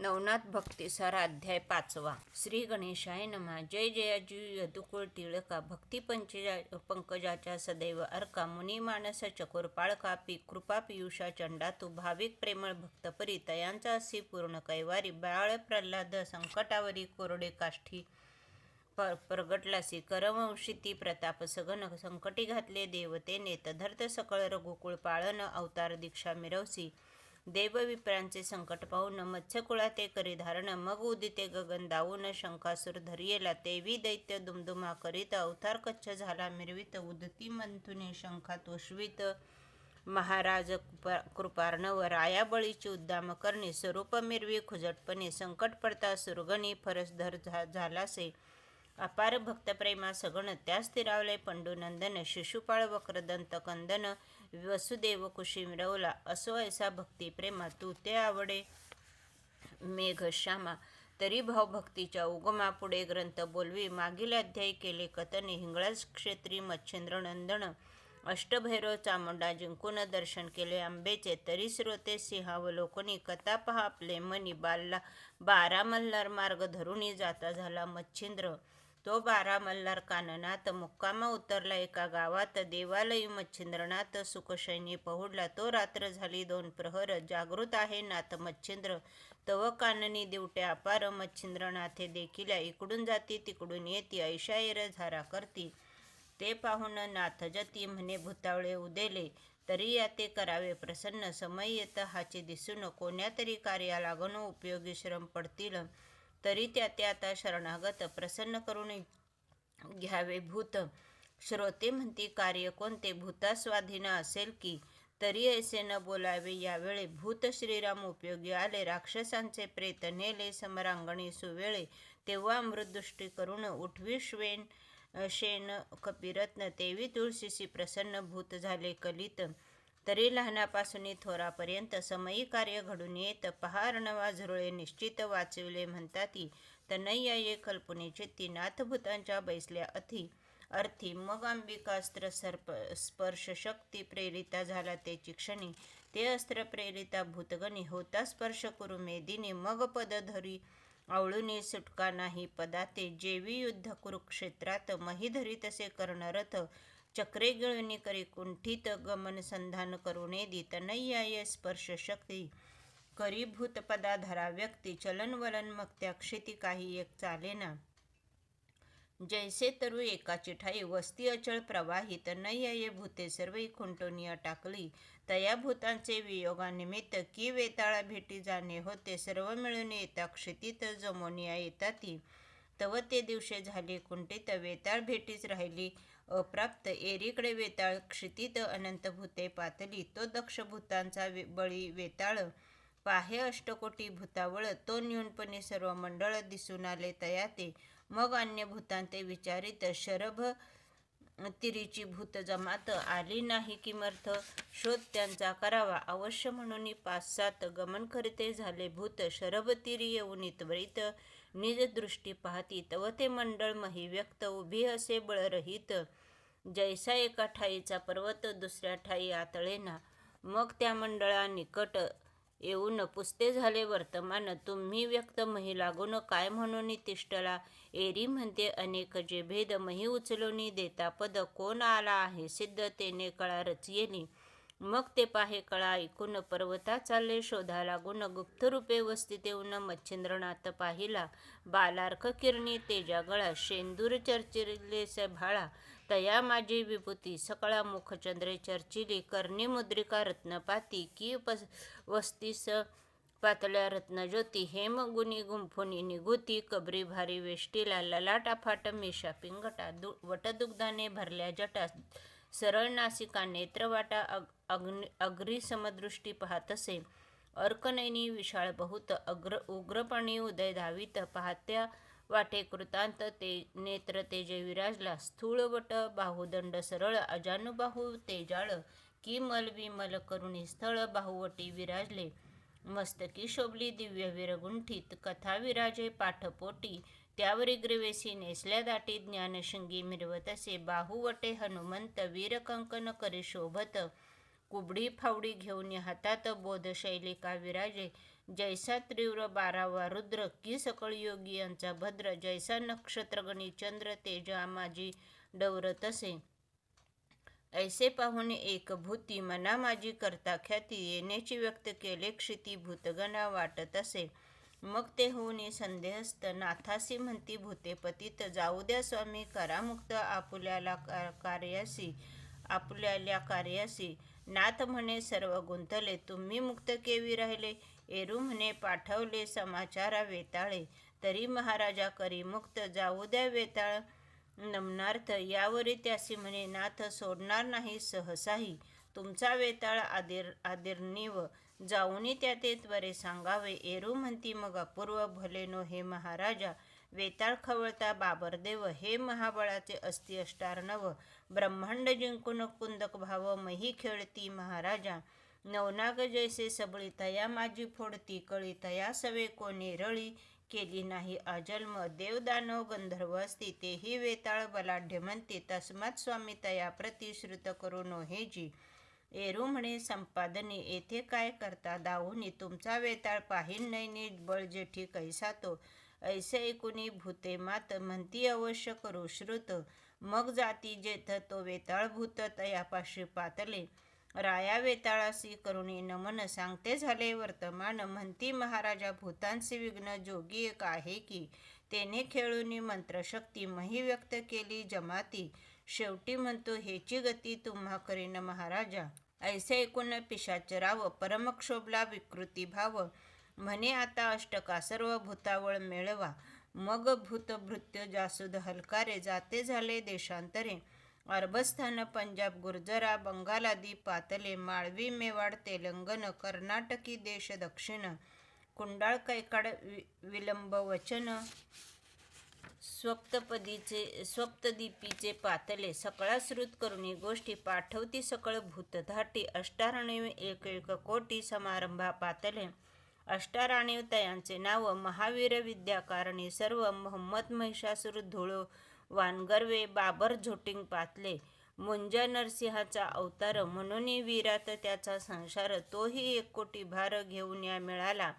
नवनाथ भक्तीसार अध्याय पाचवा. श्री गणेशाय नमा. जय जयाजी यदुकुळ टिळका भक्ती पंचजा पंकजाच्या सदैव अर्का. मुनी मानस चकोर पाळका पी कृपा पियुषा चंडा तू. भाविक प्रेमळ भक्तपरी तयांचा असी पूर्ण कैवारी. बाळ प्रल्हाद संकटावरी कोरडे काष्ठी प प्रगटलासी करवंशी ती प्रताप सगन संकटी घातले देवतेने. तधर्त सकळ रघुकुळ पाळन अवतार दीक्षा मिरवसी. देवविप्रांचे संकट पाहून मत्स्यकुळा ते करी धारण मग उदिते गगन दावून शंकासूर धरियेला. तेवी दैत्य दुमदुमा करीत अवतार कच्छ झाला मिरवित उदती मंथुने शंखा तोषवित. महाराज कृपार्णव राया बळीची उद्दाम करणे स्वरूप मिरवी खुजटपणे संकट पडता सुरगणी फरसधर झा झालासे. अपार भक्तप्रेमा सगण त्या स्थिरावले पंडुनंदन शिशुपाळ वक्रदंत कंदन वसुदेव कुशी मिरवला असो ऐसा भक्तिप्रेमा तू ते आवडे. मेघ श्यामा तरी भावभक्तीच्या उगमा पुढे ग्रंथ बोलवी. मागील अध्यायी केले कथने हिंगळाज क्षेत्री मच्छिंद्र नंदन अष्टभैरव चामुंडा जिंकून दर्शन केले आंबेचे. तरी श्रोते सिंहावलोकनी कथा पहा आपले मनी बालला. बारा मल्हार मार्ग धरूनही जाता झाला मच्छिंद्र. तो बारा मल्हार काननात मुक्कामा उतरला एका गावात. देवालयी मच्छिंद्रनाथ सुखशैनी पहुडला. तो रात्र झाली दोन प्रहर. जागृत आहे नाथ मच्छिंद्र. तव काननी दिवटे अपार. मच्छिंद्रनाथे देखील इकडून जाती तिकडून येती. ऐशायर झारा करती. ते पाहून नाथ जती म्हणे भूतावळे उदेले. तरी या ते करावे प्रसन्न. समय येत हाचे दिसून कोण्यातरी कार्या उपयोगी श्रम पडतील. तरी त्या ते आता शरणागत प्रसन्न करून घ्यावे भूत. श्रोते म्हणती कार्य कोणते? भूतास्वाधीन असेल की? तरी ऐसे न बोलावे. यावेळे भूत श्रीराम उपयोगी आले. राक्षसांचे प्रेत नेले. समरांगणी सुवेळे. तेव्हा अमृतदृष्टी करून उठवी श्वेन शेन कपिरत्न तेवी तुळशीशी प्रसन्न भूत झाले कलित. तरी लहानापासून थोरापर्यंत समयी कार्य घडून येत पहार नवा झुरळे निश्चित वाचविले म्हणताती तनय्या ये कल्पनेचे ती नाथभूतांच्या बैसल्या अथी. अर्थी मग अंबिकास्त्र सर्प स्पर्श शक्ती प्रेरिता झाला त्याची क्षणी. ते अस्त्र प्रेरिता भूतगणी होता स्पर्श करू मेदिनी मग पद धरी आवळूनी सुटका नाही पदाते. जेवी युद्ध कुरुक्षेत्रात मही धरी तसे कर्णरथ चक्रे गिळणी करी कुंठित गमन संधान करुणे तनय्याय स्पर्श शक्ती. करी भूतपदा धरा व्यक्ती चलन वलन मग त्या क्षिती काही एक चालेना जैसे तरु एकाची ठाई वस्ती अचळ प्रवाहित नय्ये भूते सर्वही खुंटोनिया टाकली तया भूतांचे वियोगानिमित्त की वेताळा भेटी जाणे होते सर्व मिळून येता क्षितीत जमोनिया येताती तव ते दिवशे झाले कुंठित वेताळ भेटीच राहिली. अप्राप्त एरीकडे वेताळ क्षितीत अनंत भूते पातली तो दक्ष भूतांचा वे- बळी वेताळ पाहे अष्टकोटी भूतावळ तो न्यूनपणे सर्व मंडळ दिसून आले तयाते. मग अन्य भूतांते विचारित शरभ तिरीची भूत जमात आली नाही किमर्थ शोध त्यांचा करावा. अवश्य म्हणून पाच सात गमन करते झाले भूत. शरभ तिरी येऊन त्वरित निज दृष्टी पाहती. तव ते मंडळ मही व्यक्त उभी असे बळरहित जैसा एका ठाईचा पर्वत दुसऱ्या ठाई आतळेना. मग त्या मंडळा निकट येऊन पुस्ते झाले वर्तमान. तुम्ही व्यक्त मही लागून काय म्हणून तिष्टला एरी म्हणते अनेक जे भेद मही उचलून देता पद कोण आला आहे? सिद्ध तेने कळा रचियेली मग ते पाहे कळा ऐकून पर्वता चालले शोधा लागून गुप्त रूपे वस्तीत येऊन मच्छिंद्रनाथ पाहिला. बालार्क किरणी तेजागळा शेंदूर चर्चिले भाळा. तया माझी विभूती. सकळा मुखचंद्रे चर्चिली कर्णी मुद्रिका रत्नपाती की पस वस्तीस पातळ्या रत्नज्योती हेम गुणी गुंफुनी निगुती कबरी भारी वेष्टीला ललाटाफाट मिशा पिंगटा दु वटदुग्धाने भरल्या जटा सरळ नासिका नेत्रवाटा अग अग्नि अग्री समदृष्टी पाहतसे अर्कनैनी विशाळ बहुत अग्र उग्रपणी उदय धावित पाहत्या वाटे कृतांत ते नेत्र तेजे विराजला स्थूळ वट बाहुदंड सरळ अजानुबाहू तेजाळ किमल विमल करुणी स्थळ बाहुवटी विराजले. मस्तकी शोभली दिव्य विरगुंठीत कथा विराजे पाठपोटी त्यावरी ग्रीवेसी नेसल्या दाटी ज्ञानशिंगी मिरवत असे बाहुवटे हनुमंत वीरकंकन करी शोभत. कुबडी फावडी घेऊन हातात बोधशैलिका विराजे जैसा तीव्र बारावा रुद्र की सकळ योगी यांचा भद्र जैसा नक्षत्रगणी चंद्र तेजा माझी डवर तसे. ऐसे पाहून एक भूती मना माझी करता ख्याती येण्याची व्यक्त केले क्षिती भूतगणा वाटत असे मग ते होऊन संदेहस्त नाथासी म्हणती भूते पतीत जाऊ द्या स्वामी करामुक्त आपुल्याला का- कार्यासी आपल्याला कार्यासी. नाथ म्हणे सर्व गुंतले तुम्ही मुक्त केवी राहिले? एरू पाठवले समाचारा वेताळे तरी महाराजा करी मुक्त जाऊ द्या वेताळ. नमनार्थ यावरी त्यासी म्हणे नाथ सोडणार नाही सहसाही. तुमचा वेताळ आदिर आदिरणीव. जाऊनी त्या ते त्वरे सांगावे. एरू म्हणती मग अपूर्व भलेनो हे महाराजा. वेताळ खवळता बाबरदेव. हे महाबळाचे अस्ति अष्टार्णव. ब्रह्मांड जिंकून कुंदक भाव. मही खेळती महाराजा. नवनाग जैसे सबळी तया माझी फोडती कळी तया सवे कोणी रळी केली नाही अजन्म देवदानव गंधर्व असती तेही वेताळ बलाढ्य म्हणते. तस्मात स्वामी तया प्रतिश्रुत करू नोहेजी जी. एरू म्हणे संपादने येथे काय करता? दाहुनी तुमचा वेताळ पाहिन नैनी बळ जेठी कैसा तो? ऐसे ऐकुनी भूते मात म्हणती अवश्य करू श्रुत. मग जाती जेथ तो वेताळ भूत तयापाशी पातले. राया वेताळासी करुणी नमन सांगते झाले वर्तमान म्हणती महाराजा भूतांचे विघ्न जोगी एक आहे की तेने खेळूनी मंत्रशक्ती मही व्यक्त केली जमाती. शेवटी म्हणतो हेची गती तुम्हा करीन महाराजा. ऐसे ऐकून पिशाचराव परमक्षोभला विकृती भाव. म्हणे आता अष्टका सर्व भूतावळ मेळवा. मग भूतभृत्य जासूद हलकारे जाते झाले देशांतरे. अरबस्थान पंजाब गुर्जरा बंगालादी पातले माळवी मेवाड तेलंगण कर्नाटकी देश दक्षिण कुंडाळ कैकाड वि विलंब वचन स्वप्तपदीचे स्वप्तदीपीचे पातले सकळा श्रुत करुणी गोष्टी पाठवती सकळ भूतधाटी अष्टारणीव एक एक कोटी समारंभा पातले. अष्टाराणीव तयांचे नाव महावीर विद्याकारणी सर्व मोहम्मद महिषासुर धुळो वानगर्वे बाबर झोटिंग पातले. मुंजा नरसिंहाचा अवतार म्हणूनही वीरात त्याचा संसार तोही एक कोटी भार घेऊन या मिळाला.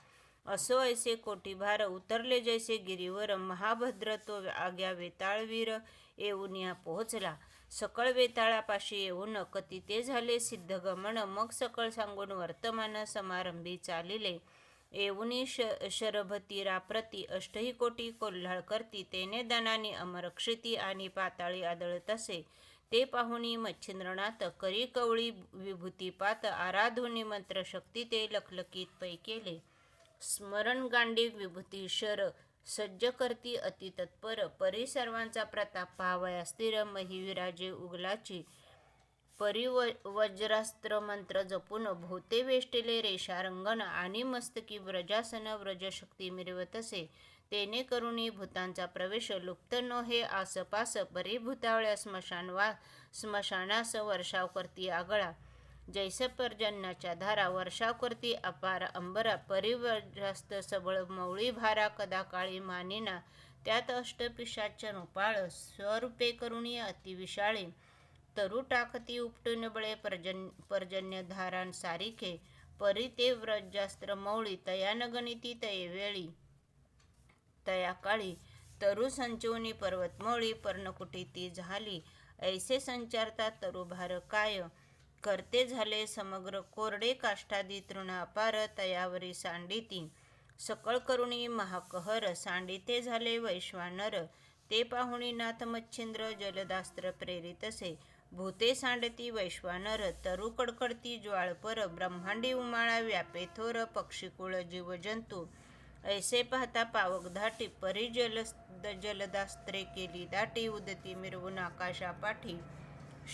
असो ऐसे कोटी भार उतरले जैसे गिरीवर महाभद्र तो आग्या वेताळवीर येऊन या पोहोचला. सकळ वेताळापाशी येऊन कती ते झाले सिद्धगमन मग सकळ सांगून वर्तमान समारंभी चालिले. येऊनी श शरभतीरा प्रति अष्टही कोटी कोल्हाळ करती. तेने दनानी अमरक्षिती आणि पाताळी आदळत असे ते पाहुणी मच्छिंद्रनाथ करी कवळी विभूतीपात आराधुनी मंत्रशक्ती ते लखलकीत पै केले. स्मरण गांडी विभूती शर सज्ज करती अति तत्पर परी सर्वांचा प्रताप पाहावया स्थिर महिविराजे उगलाची. परिव वज्रास्त्र मंत्र जपून भोवते रेषा रेषारंगण आणि मस्तकी व्रजासन व्रजशक्ती मिरवत असे तेने करुणी भूतांचा प्रवेश लुप्त नो हे आसपास परी भूतावळ्या स्मशान वा स्मशानास वर्षाव करती आगळा. जैस पर्जन्याच्या धारा वर्षाव करती अपार अंबरा परिवजास्त सबळ मौळी भारा कदा काळी मानिना. त्यात अष्टपिशाच्या नुपाळ स्वरूपे करुणी अतिविशाळे. तरु टाकती उपटून बळे पर्जन पर्जन्य धारान सारिखे परी ते व्रजास्त्र मौळी तयान गणिती तये वेळी तया काळी तरु संचवनी पर्वतमौळी पर्णकुटी ती झाली ऐसे संचारता तरु भार काय करते झाले समग्र कोरडे काष्टादी तृण अपार तयावरी सांडिती सकळ करुणी महाकहर सांडिते झाले वैश्वानर ते पाहुणी नाथ मच्छिंद्र जलदास्त्र प्रेरित असे भूते सांडती वैश्वानर तरु कडकडती ज्वाळपर ब्रह्मांडी उमाळा व्यापे थोर पक्षीकुळ जीवजंतू ऐसे पाहता पावक धाटी परी जल जलदास्त्रे केली दाटी उदती मिरवून आकाशापाठी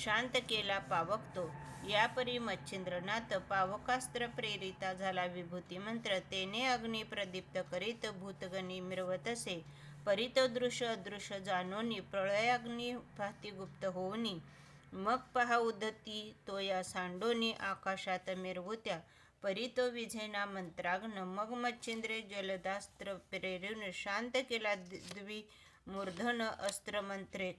शांत केला पावकतो यापरी मच्छिंद्रनाथ पावकास्त्र प्रेरिता झाला विभूती मंत्र. तेने अग्नी प्रदीप्त करीत भूतगणी मिरवत असे. परित दृश्य अदृश्य जानोनी प्रळयाग्नी पाहती गुप्त होऊनी. मग पहा उदती तो या सांडोनी आकाशात मिरवुत्या. परी तो विझेना मंत्राग्न मग मच्छिंद्रे जलदास्त्र प्रेरून शांत केला द्वि मूर्धन अस्त्र मंत्रे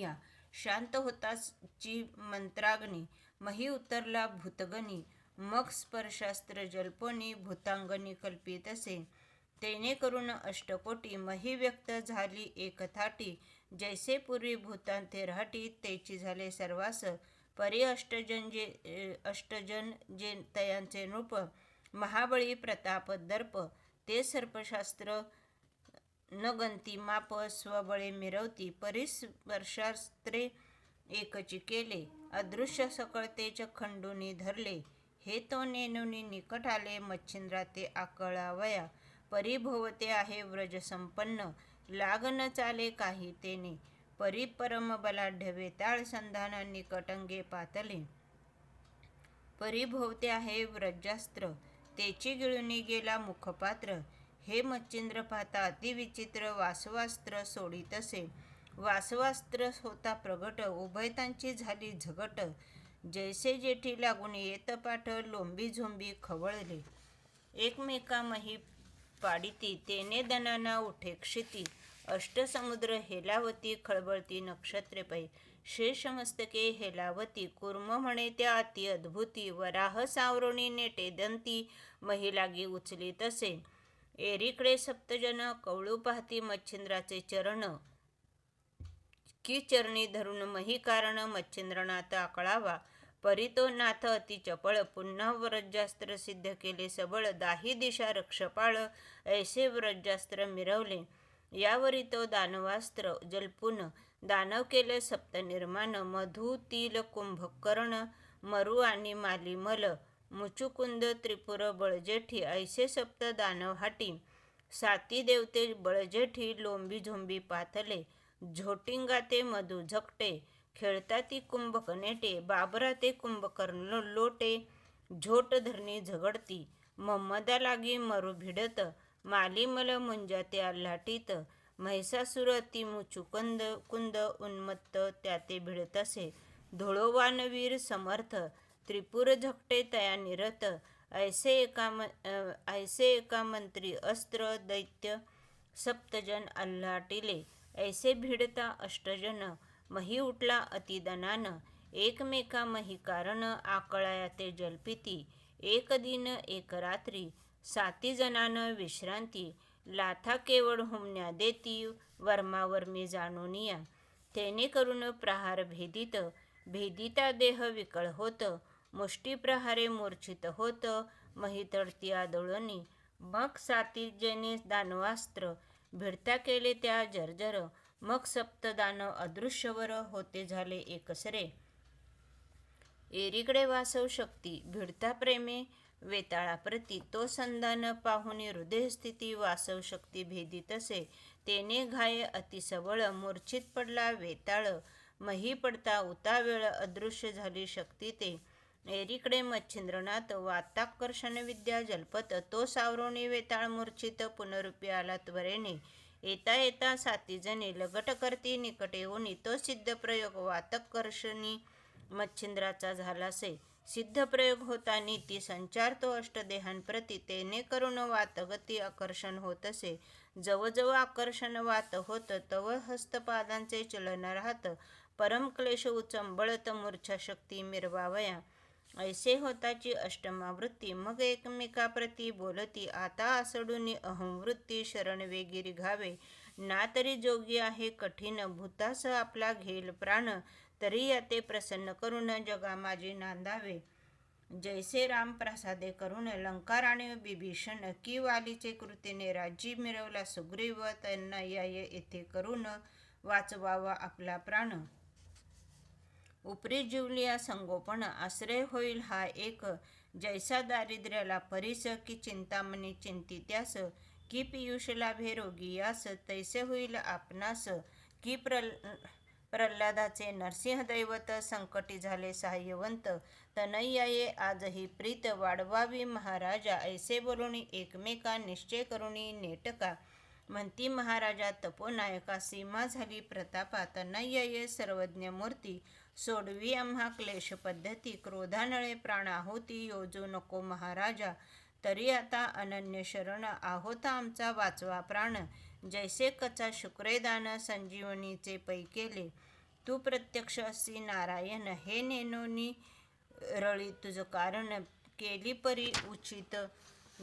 या. शांत होताची मंत्राग्नी मही उतरला भूतगणी मग स्पर्शास्त्र जल्पोनी भूतांगणी कल्पित असे. तेने करून अष्टकोटी मही व्यक्त झाली एकथाटी जैसे पूर्वी भूतान ते राहटी तेची झाले सर्वास परी अष्टजन जे अष्टजन जे तयांचे नृप महाबळी प्रताप दर्प ते सर्पशास्त्र न गंती माप स्वबळे मिरवती परिस्पर्शास्त्रे एकची केले अदृश्य सकळतेच खंडूनी धरले हे तो नेनुनी निकट आले मच्छिंद्रा ते आकळावया परिभोवते आहे व्रज लागन चाले काही तेने. परी परम बलाढ्य वेताळ संधान निकटंगे पातले. परिभोवते आहे व्रजास्त्र. तेची गिळुनी गेला मुखपात्र. हे मच्छिंद्र पाहता अतिविचित्र वासवास्त्र सोडितसे वासवास्त्र होता प्रगट उभयतांची झाली झगट. जैसे जेठी लागून येत पाठ लोंबी झोंबी खवळले. एकमेकामही पाडिती तेने दनाना उठे क्षिती. अष्टसमुद्र हेलावती खळबळती नक्षत्रे पै. शेषमस्तके हेलावती कुर्म म्हणे त्या अति अद्भुती. वराह सावरोणी नेटे दंती. महिलागी उचली तसे. एरीकडे सप्तजन कवळू पाहती मच्छिंद्राचे चरण. की चरणी धरून मही कारण मच्छिंद्रनाथ आकळावा. परितो नाथ अति चपळ पुन्हा व्रजास्त्र सिद्ध केले. सबळ दाही दिशा रक्षपाळ ऐसे व्रजास्त्र मिरवले. यावरी तो दानवास्त्र जल्पून दानव केले सप्तनिर्माण मधु तिल कुंभकर्ण मरु आणि मालिमल मुचुकुंद त्रिपुर बळजेठी ऐसे सप्त दानव हाटी. साती देवते बळजेठी लोंबी झोंबी पाथले झोटिंगा ते मधु झकटे. खेळता ती कुंभक नेटे बाबरा ते कुंभकर्ण लोटे झोट धरणी झगडती मम्मदा लागी मरू भिडत मालिमल मुंजा ते आल्हाटीत म्हैसासुर ती मुचुकंद कुंद उन्मत्त त्याते भिडतसे धुळोवानवीर समर्थ त्रिपुर झकटे तया निरत ऐसे एका ऐसे एका मंत्री अस्त्र दैत्य सप्तजन आल्हाटिले ऐसे भिडता अष्टजन मही उठला अतिदनान. एकमेका मही कारण आकळाया ते जलपिती. एक दिन एक रात्री साती जणानं विश्रांती. लाथा केवळ हुमण्या देती वर्मावर्मी जाणूनिया तेने करून प्रहार भेदित. भेदिता देह विकळ होत. मुष्टी प्रहारे मूर्छित होत. मही तडती मग साती जेने दानवास्त्र. भिडता केले त्या जर्जर. मग सप्तदानव अदृश्यवर होते झाले एकसरे एरीकडे वासव शक्ती भिडता प्रेमे वेताळाप्रती तो संधान पाहुनी हृदयस्थिती वासव शक्ती भेदितसे तेने घाय अतिसवळ मूर्छित पडला वेताळ मही पडता उतावेळ अदृश्य झाली शक्ती ते. एरीकडे मच्छिंद्रनाथ वाताकर्षण विद्या जल्पत तो सावरोणी वेताळ मूर्छित पुनरुपी आला त्वरेने. येता येता सातीजणी लगट करती निकटे येऊन तो सिद्ध प्रयोग वातकर्षणी मच्छिंद्राचा झालासे. सिद्ध प्रयोग होता नीती संचार तो अष्टदेहांप्रती तेने करून वातगती आकर्षण होत असे जवजव आकर्षण वात होत तव हस्तपादांचे चलन राहत. परम क्लेश उचंबळत मूर्छा शक्ती मिरवावया. ऐसे होताची अष्टमावृत्ती मग एकमेकाप्रती बोलती आता आसडूनी अहमवृत्ती शरण वेगिरी घावे. ना तरी जोगी आहे कठीण भूतास आपला घेल प्राण तरी याते प्रसन्न करून जगा माझी नांदावे. जैसे राम प्रसादे करून लंकाराणे बिभीषण की वालीचे कृतीने राज्य मिळवला सुग्रीव त्यांना या येथे करून वाचवावा आपला प्राण. उपरी जिवलिया संगोपन आश्रय होईल हा एक जैसा दारिद्र्याला परिस की चिंतामणी चिंतित्यास की पियुषला भेरोगी यास तैसे होईल आपणास की प्रल प्रल्हादाचे नरसिंह दैवत संकटी झाले सहाय्यवंत तनय्याये आजही प्रीत वाढवावी महाराजा ऐसे बोलून एकमेका निश्चय करुणी नेटका म्हणती महाराजा तपोनायका सीमा झाली प्रतापा तनय्याये सर्वज्ञ मूर्ती सोडवी आम्हा क्लेश पद्धती. क्रोधानळे प्राणाहोती योजू नको महाराजा. तरी आता अनन्य शरण आहोत आमचा वाचवा प्राण. जैसे कचा शुक्रेदान संजीवनीचे पै केले. तू प्रत्यक्ष असी नारायण. हे नेनोनी रळी तुझं कारण केली परी उचित.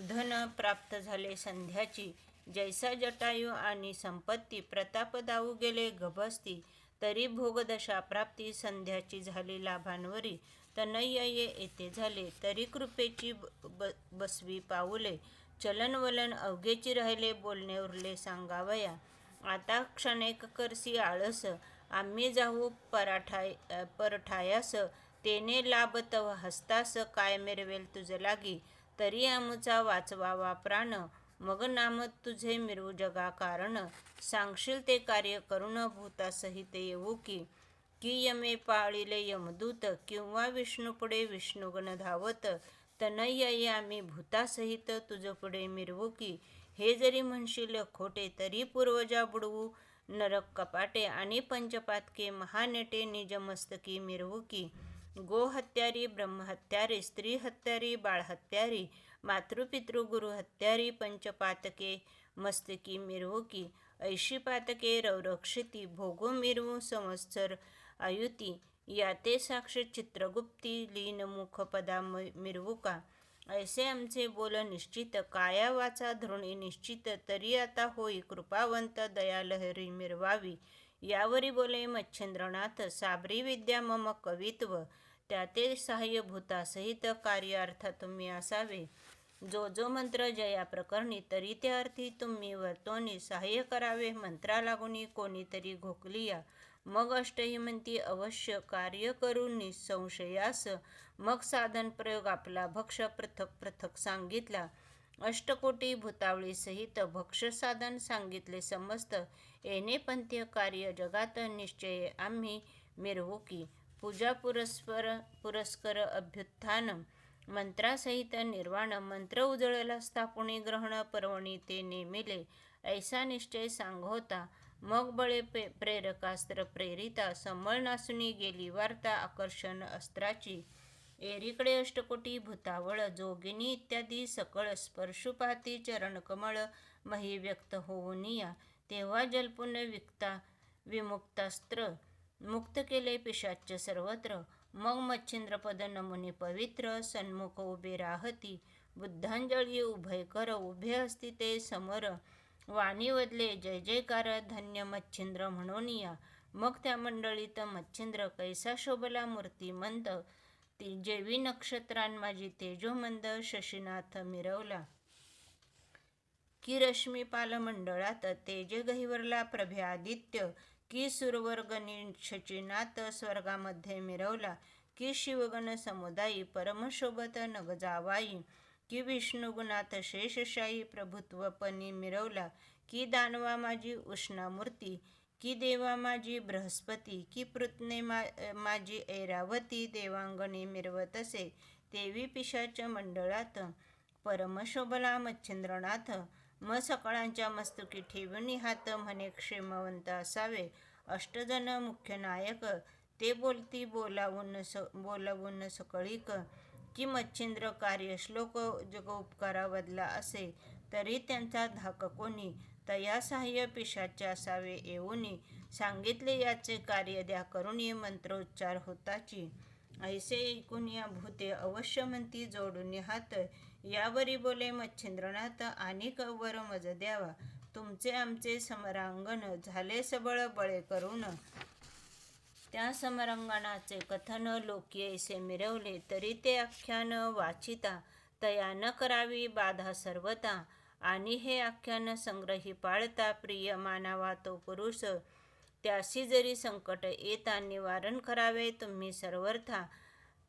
धन प्राप्त झाले संध्याची. जैसा जटायू आणि संपत्ती. प्रताप दाऊ गेले गभस्ती. तरी भोगदशा प्राप्ती संध्याची झाली लाभांवरी. तनय्य येथे झाले तरी कृपेची ब- ब- बसवी पाऊले. चलनवलन अवघेची राहिले बोलणे उरले सांगावया. आता क्षणेक करसी आळस आम्ही जाऊ पराठाय परठायास. तेने लाभ तव हस्तास काय मिरवेल तुझ लागी. तरी आमचा वाचवावा प्राण. मग नाम तुझे मिरवू जगा कारण सांगशील ते कार्य करुण भूतासहित येऊ की. की यमे पाळिले यमदूत किंवा विष्णुपुढे विष्णुगण धावत. तनय्य आम्ही भूतासहित तुझ पुढे मिरवू की. हे जरी म्हणशील खोटे तरी पूर्वजा बुडवू. नरक कपाटे आणि पंचपातके महानेटे निजमस्तकी मिरवू की. गोहत्यारी ब्रह्महत्यारी स्त्री हत्यारी बाळहत्यारी मातृपितृ गुरु हत्यारी पंचपातके मस्तकी मिरवुकी ऐशी पातके रौरक्षिती भोगो मिरवू संवत्सर आयुती याते साक्ष चित्रगुप्ती लीन मुखपदा म- मिरवुका ऐसे आमचे बोल निश्चित काया वाचा धृणी निश्चित तरी आता होई कृपावंत दयालहरी मिरवावी. यावरी बोले मच्छिंद्रनाथ साबरी विद्या मम कवित्व त्याते सहाय्यभूतासहित कार्यार्थ तुम्ही असावे. जो जो मंत्र जया प्रकरणी तरी त्या अर्थी तुम्ही वर्तोनी सहाय्य करावे मंत्रा लागुनी कोणीतरी घोकलिया मग अष्टहिमंती अवश्य कार्य करून निसंशयास. मग साधन प्रयोग आपला भक्ष पृथक पृथक सांगितला. अष्टकोटी भूतावळी सहित भक्ष साधन सांगितले समस्त. येणे पंथ्य कार्य जगात निश्चय आम्ही मिरवू की. पूजा पुरस्पर पुरस्कर अभ्युत्थान मंत्रासहित निर्वाण मंत्र उजळला स्थापुणी ग्रहण पर्वणी ते नेमिले. ऐसा निश्चय सांग होता मग बळे पे प्रेरकास्त्र प्रेरिता. समळ नासुनी गेली वार्ता आकर्षण अस्त्राची. एरीकडे अष्टकोटी भूतावळ. जोगिनी इत्यादी सकळ स्पर्शुपाती चरणकमळ मही व्यक्त होऊनिया. तेव्हा जलपुन विकता विमुक्तास्त्र मुक्त केले पिशाच्य सर्वत्र. मग मच्छिंद्रपद नमुनी पवित्र सन्मुख उभे राहती बुद्धांजळी उभयकर उभे असती ते समर. वाणी वदले जय जयकार धन्य मच्छिंद्र म्हणून या. मग त्या मंडळीत मच्छिंद्र कैसा शोभला मूर्तिमंत. ती जेवी नक्षत्रां माझी तेजोमंद शशीनाथ मिरवला. की रश्मी पालमंडळात तेजे गहिवरला प्रभे आदित्य. की सुरवर्गणी शचीनाथ स्वर्गामध्ये मिरवला की शिवगण समुदायी परमशोभत नगजावाई की विष्णुगुणात शेषशाही प्रभुत्वपणी मिरवला की दानवा माझी उष्णामूर्ती की देवा माझी बृहस्पती की पृत्ने मा माझी ऐरावती देवांगणी मिरवत असे देवी पिशाच्या मंडळात परमशोभला मच्छिंद्रनाथ म सकळांच्या मस्तकी ठेवून हात म्हणे क्षेमवंत असावे. अष्टजन मुख्य नायक ते बोलती बोलावून स बोलावून सकळीक. की मच्छिंद्र कार्य श्लोक जग उपकारावदला असे तरी त्यांचा धाक कोणी? तया सहाय्य पिशाचे असावे येऊनी. सांगितले याचे कार्य द्या करुणी मंत्रोच्चार होताची. ऐसे ऐकून या भूते अवश्य म्हणती जोडून हात यावरी बोले मच्छिंद्रनाथ आणि कवर मज द्यावा. तुमचे आमचे समरांगण झाले सबळ बळे करून. त्या समरंगणाचे कथन लोकी ऐसे मिरवले तरी ते आख्यान वाचिता. तया न करावी बाधा सर्वता. आणि हे आख्यान संग्रही पाळता प्रिय मानावा तो पुरुष. त्याशी जरी संकट येता निवारण करावे तुम्ही सर्वथा.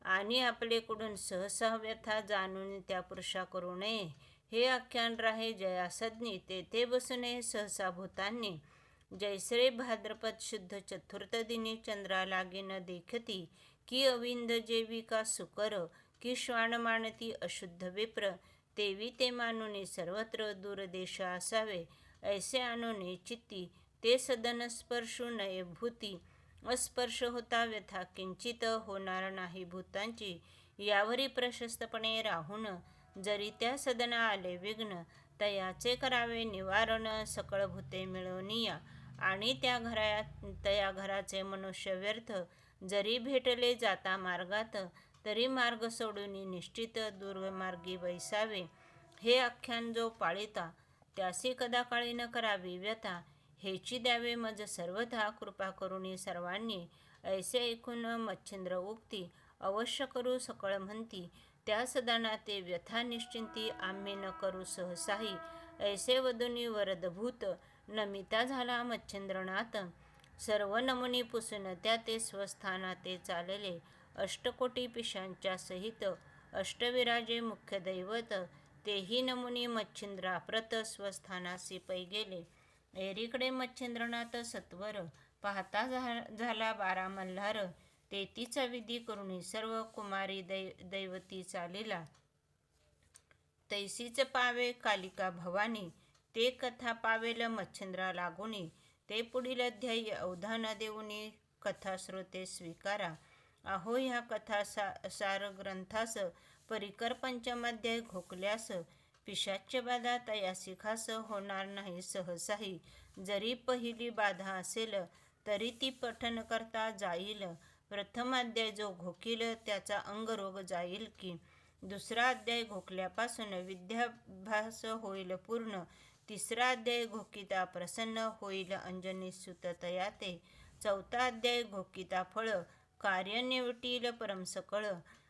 आणि आपलेकडून सहसा व्यथा जाणून त्या पुरुषा करू नये. हे आख्यान राहे जयासज्ञी. तेथे बसणे सहसा भूतांनी जैसरे भाद्रपद शुद्ध चतुर्थ दिनी चंद्रालागे न देखती. की अविंद जेविका सुकर की श्वान मानती अशुद्ध विप्र. तेवी ते मानुने सर्वत्र दूरदेश असावे. ऐसे आणुने चित्ती ते सदन स्पर्शू नये भूती. अस्पर्श होता व्यथा किंचित होणार नाही भूतांची. यावरी प्रशस्तपणे राहून जरी त्या सदना आले विघ्न तयाचे करावे निवारण सकळ भूते मिळवनिया. आणि त्या घरात तया घराचे मनुष्य व्यर्थ जरी भेटले जाता मार्गात तरी मार्ग सोडून निश्चित दुर्गमार्गी बैसावे हे आख्यान जो पाळिता त्यासी कदाकाळी न करावी व्यथा हेची द्यावे. मज सर्वथा कृपा करुणी सर्वांनी ऐसे ऐकून मच्छिंद्र उक्ती अवश्य करू सकळ म्हणती. त्या सदाना ते व्यथा निश्चिंती आम्ही न करू सहसाही. ऐसे वदुनी वरदभूत नमिता झाला मच्छिंद्रनाथ. सर्व नमुनी पुसून त्या ते स्वस्थाना ते चालले. अष्टकोटी पिशांच्या सहित अष्टविराजे मुख्य दैवत. तेही नमुनी मच्छिंद्राप्रत स्वस्थानासी पै गेले. एरीकडे मच्छिंद्रनाथ सत्वर पाहता झा- झाला बारा मल्हार तेतीचा विधी करुणी सर्व कुमारी दै दैवती चालिला. तैसीच पावे कालिका भवानी ते कथा पावेल मच्छिंद्रा लागुनी ते पुढील अध्यायी अवधान देऊनी कथा श्रोते स्वीकारा. अहो ह्या कथा सा सार ग्रंथास परिकर पंचमाध्याय घोकल्यास पिशाच्य बाधा तयासी खास होणार नाही सहसाही. जरी पहिली बाधा असेल तरी ती पठन करता जाईल. प्रथम अध्याय जो घोकील त्याचा अंगरोग जाईल की. दुसरा अध्याय घोकल्यापासून विद्याभ्यास होईल पूर्ण. तिसरा अध्याय घोकिता प्रसन्न होईल अंजनी सुततया ते. चौथा अध्याय घोकिता फळ कार्यनिवटील परमसकळ.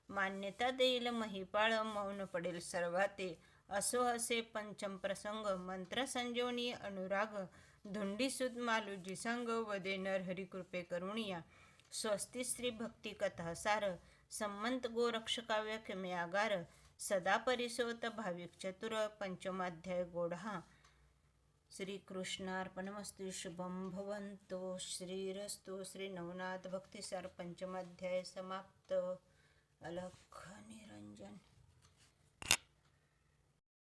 मान्यता देईल महिपाळ मौन पडेल सर्वाते. असो असे पंचम प्रसंग मंत्र संजोनी अनुराग धुंडीसुद मालुजी संग वदे नर हरिकृपे करुणिया। स्वस्ती श्री भक्ती कथा सार संमंत गोरक्षकाव्य किमयागार सदा परिसोत भाविक चतुर पंचमाध्याय गोढा श्रीकृष्णार्पणमस्तु शुभं भवन्तो। श्रीरस्तु श्री नवनाथ भक्तिसार पंचमाध्याय समाप्त। अलख निरंजन।